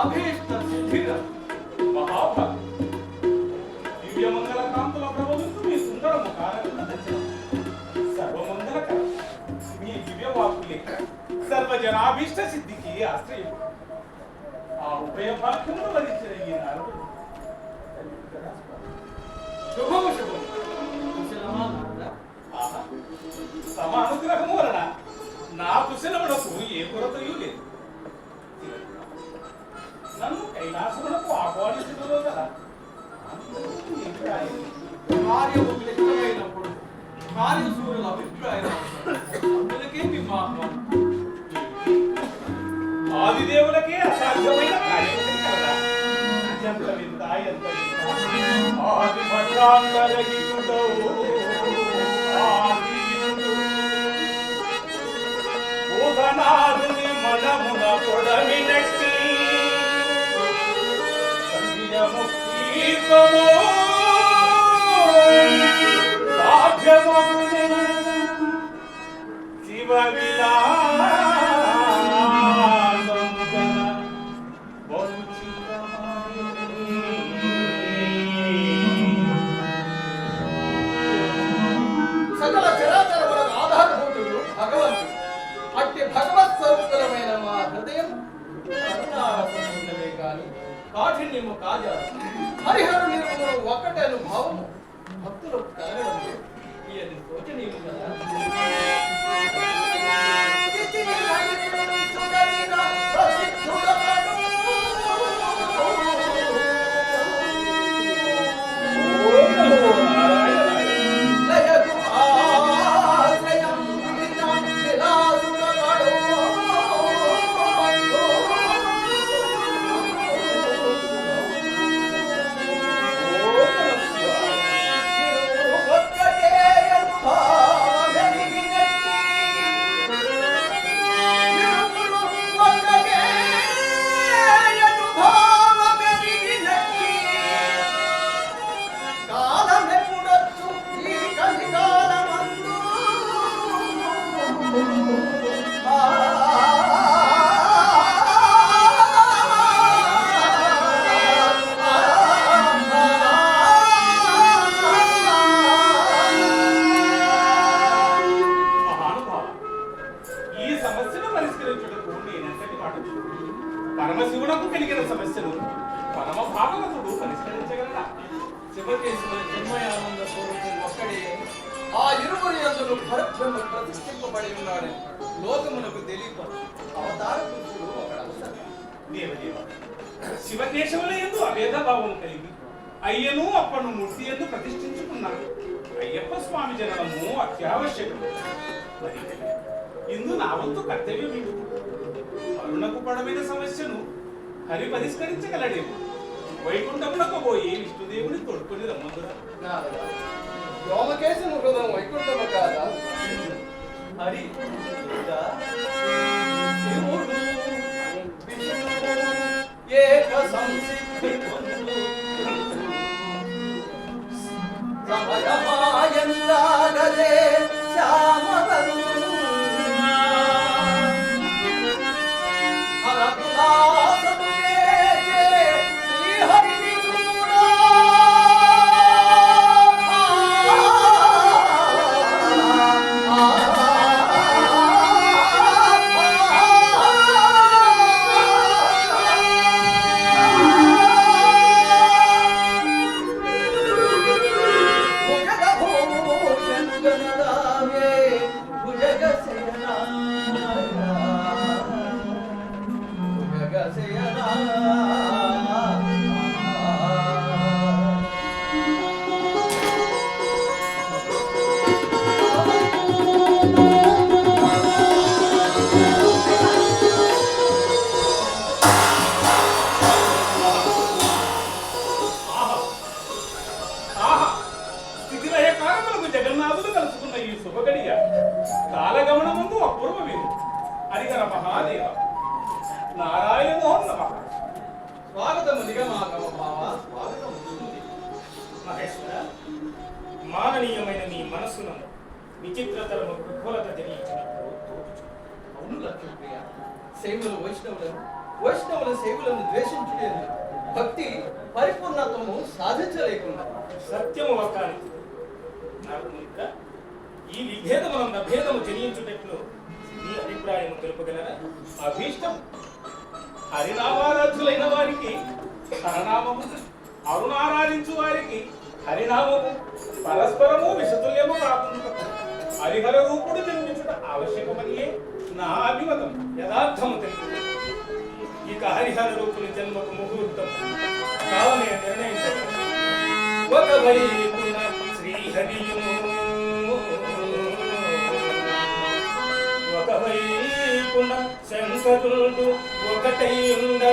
Amém. సర్వజనాభీష్ట సిద్ధికి ఆశ్రయం. ఆ ఉభయ భాగ్యములు వరించిన ఈ నారదుడు శుభం శుభం. తమ అనుగ్రహము వలన నా కుశలములకు ఏ కొరత மனமுன புடமினட்டி தீபமோ சிவவி ನಿಮ್ಮ ಕಾರ್ಯ ಹರಿಹರ ನಿರ್ಮಲ ಒಕಟ ಭಾವನು ಭಕ್ತರು ಕಾರಣವು ಈ ಸೂಚನೆಯಿಂದ ఒక్కడే ఆ ఇరువురి అందులో పరబ్రహ్మ ప్రతిష్ఠింపబడి ఉన్నాడని లోకమునకు తెలియదు. అవతార పురుషుడు ఒకడు అవసరం దేవదేవ శివకేశవుల ఎందు అభేద భావం కలిగి అయ్యను అప్పను మూర్తి ఎందు ప్రతిష్ఠించుకున్నాడు. అయ్యప్ప స్వామి జననము అత్యావశ్యకం ఇందు నా వంతు కర్తవ్యం ఏమిటి? అరుణకు పడమైన సమస్యను హరి పరిష్కరించగలడేమో? వైకుంఠమునకు పోయి విష్ణు వ్యోమకేశను హృదయం వైకుంఠము కాదా హరి శివుడు ఏక సంసిద్ధి పొందు స్వాగతము నిగమాగమ భావ స్వాగతము ఉంది. మహేశ్వర మాననీయమైన నీ మనస్సును విచిత్రతరము విఫలత తెలియచినప్పుడు తోచుచు. అవును లక్ష్మీప్రియ శైవులు వైష్ణవులను వైష్ణవుల శైవులను ద్వేషించులేదు భక్తి పరిపూర్ణత్వము సాధించలేకుండా సత్యము వక్కాని నాకు ఇంకా ఈ విభేదమునంద భేదము జనించుటట్లు నీ అభిప్రాయము తెలుపగలరా అభీష్టం హరినామారాధ్యులైన వారికి హరనామము అరుణారాధించు వారికి హరినామము. పరస్పరము విషతుల్యము కాకుండా హరిహర రూపుడు జన్మించుట ఆవశ్యకమనియే నా అభిమతం యథార్థము తెలుపు ఇక హరిహర రూపుని జన్మకు ముహూర్తం. కావనే నిర్ణయించగలరు ఒక వైపున శ్రీహరియును. ఒక వైపున శంకరుడు ఒకటై ఉండా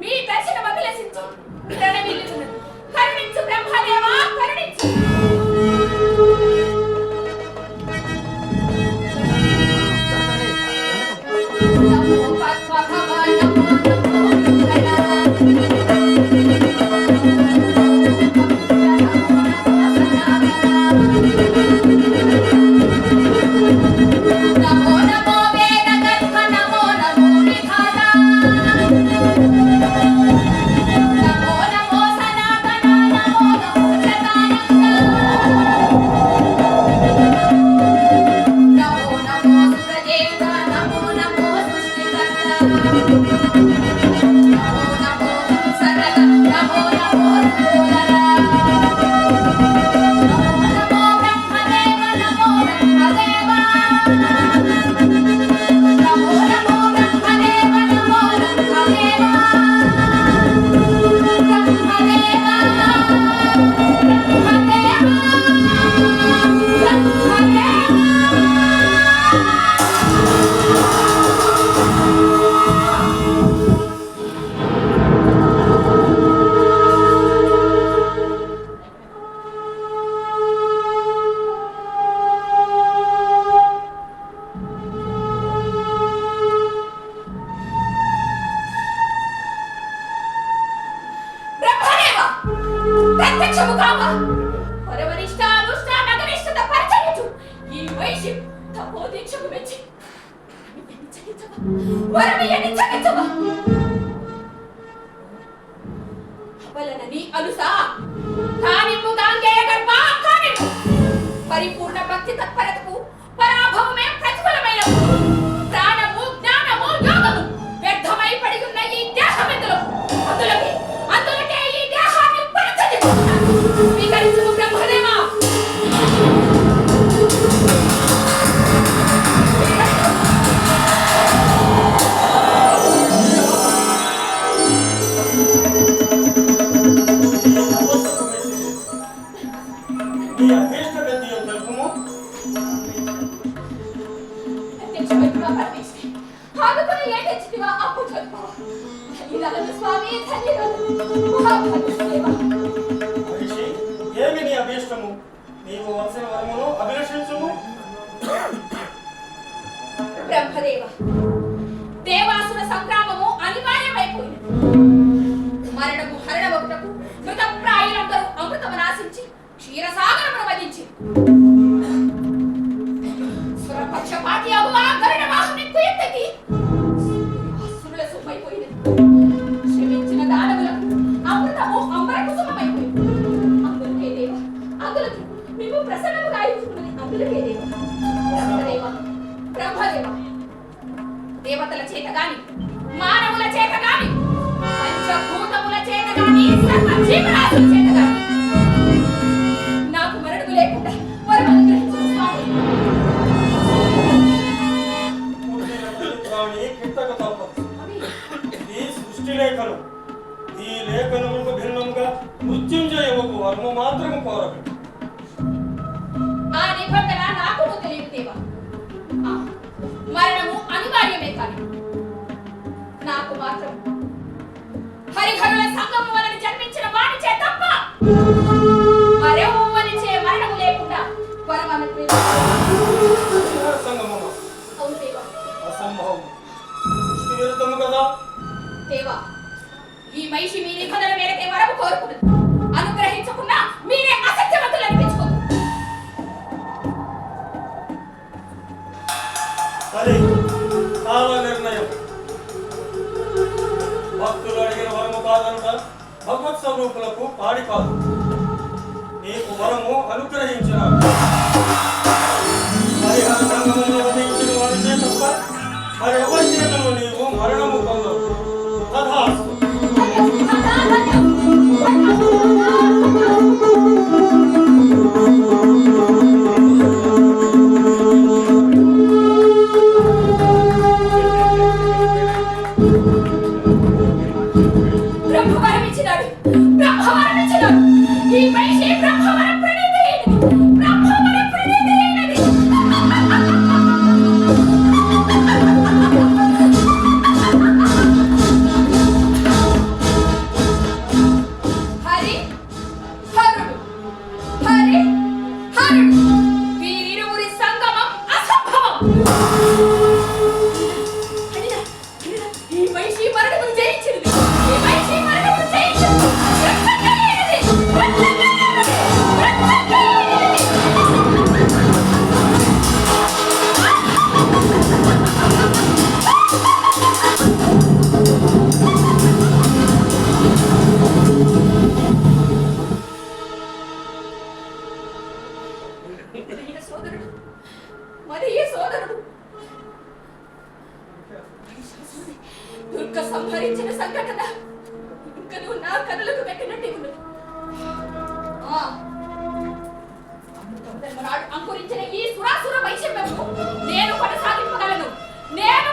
మీ దర్శన వదిలేసించు ప్రణమిల్లుచున్నది కరుణించు బ్రహ్మదేవా కరుణించు. నమో నమో వేద గర్భ నమో నమో విధాన 我让你眼睛睁开，走吧。చదువుగా పంపించి ఆదుకుని ఏ తెచ్చితివా అప్పు చదువు తల్లిదండ్రులు స్వామి తల్లిదండ్రులు మహాభాగ్యదేవా ఏమి నీ అభీష్టము నీవు వచ్చిన వరమును అభిలషించుము బ్రహ్మదేవ దేవాసుర సంగ్రామము అనివార్యమైపోయింది మరణము హరణమగుటకు మృతప్రాయులందరూ అమృతమును ఆశించి క్షీరసాగరమును వధించింది వాడి కాదు. నీకు వరము అనుగ్రహించిన మరి ఎవరి మరెవరి చేతను నీవు మరణము చిన్న సంఘటన ఇంకా నువ్వు నా కనులకు పెట్టినట్టే ఉన్నది అంకురించిన ఈ సురాసుర వైశ్యం నేను కొనసాగింపగలను. నేను